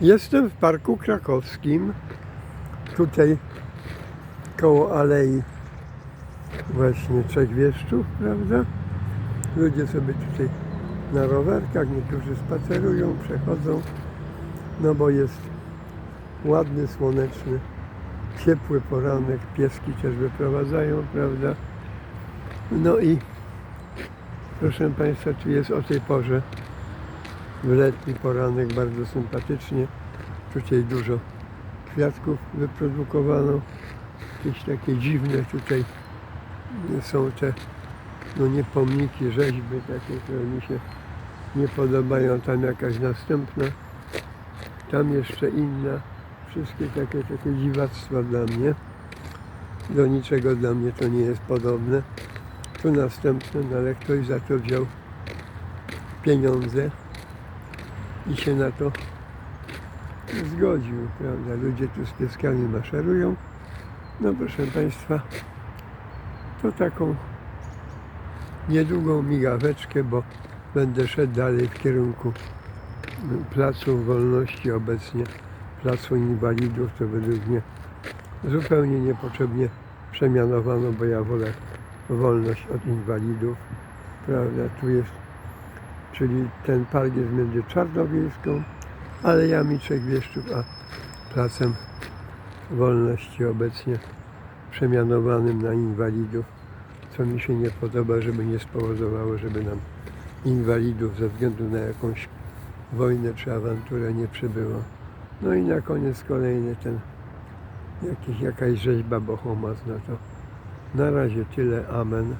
Jestem w Parku Krakowskim. Tutaj koło Alei właśnie Trzech Wieszczów, prawda? Ludzie sobie tutaj na rowerkach, niektórzy spacerują, przechodzą, no bo jest ładny, słoneczny, ciepły poranek, pieski też wyprowadzają, prawda? No i proszę Państwa, tu jest o tej porze w letni poranek bardzo sympatycznie. Tutaj dużo kwiatków wyprodukowano. Jakieś takie dziwne tutaj są te, no nie pomniki, rzeźby takie, które mi się nie podobają. Tam jakaś następna, tam jeszcze inna. Wszystkie takie, takie dziwactwa dla mnie. Do niczego dla mnie to nie jest podobne. Tu następne, no ale ktoś za to wziął pieniądze i się na to zgodził, prawda? Ludzie tu z pieskami maszerują. No proszę Państwa, to taką niedługą migaweczkę, bo będę szedł dalej w kierunku Placu Wolności obecnie, Placu Inwalidów, to według mnie zupełnie niepotrzebnie przemianowano, bo ja wolę wolność od inwalidów, prawda? Tu jest czyli ten park jest między Czarnowiejską, Alejami Trzech Wieszczów, a Placem Wolności obecnie przemianowanym na inwalidów, co mi się nie podoba, żeby nie spowodowało, żeby nam inwalidów ze względu na jakąś wojnę czy awanturę nie przybyło. No i na koniec kolejny ten jakiś, jakaś rzeźba Bohomas, no to na razie tyle, amen.